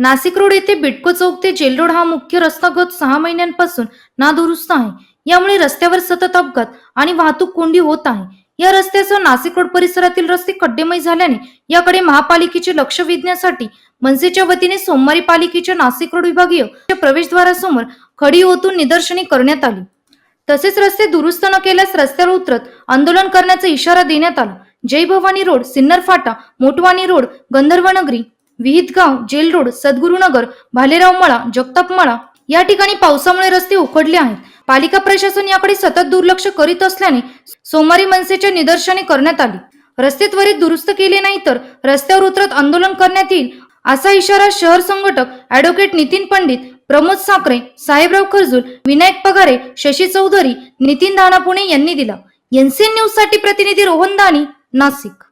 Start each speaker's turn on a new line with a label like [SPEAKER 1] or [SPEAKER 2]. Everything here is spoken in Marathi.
[SPEAKER 1] नाशिक रोड येथे बिटको चौक ते जेल रोड हा मुख्य रस्ता गत सहा महिन्यांपासून नादुरुस्त आहे. यामुळे रस्त्यावर सतत अपघात आणि वाहतूक कोंडी होत आहे. या रस्त्यासह नाशिक रोड परिसरातील रस्ते खड्डेमय झाल्याने याकडे महापालिकेचे लक्ष वेधण्यासाठी मनसेच्या वतीने सोमवारी पालिकेच्या नाशिक रोड विभागीय प्रवेशद्वारासमोर खडी ओतून निदर्शने करण्यात आली. तसेच रस्ते दुरुस्त न केल्यास रस्त्यावर उतरत आंदोलन करण्याचा इशारा देण्यात आला. जय भवानी रोड सिन्नर फाटा Motwani road Gandharvanagari Vihitgaon jail road Sadgurunagar Bhalerao मळा जगताप मळा या ठिकाणी पावसामुळे रस्ते उखडले आहेत. पालिका प्रशासन याकडे सतत दुर्लक्ष करीत असल्याने सोमवारी मनसेच्या निदर्शने करण्यात आली. रस्ते त्वरित दुरुस्त केले नाही तर रस्त्यावर उतरत आंदोलन करण्यात येईल असा इशारा शहर संघटक ऍडव्होकेट नितीन पंडित प्रमोद साखरे साहेबराव खरजूल विनायक पगारे शशी चौधरी नितीन दाना पुणे यांनी दिला. एनसीएन न्यूजसाठी प्रतिनिधी रोहन दानी नाशिक.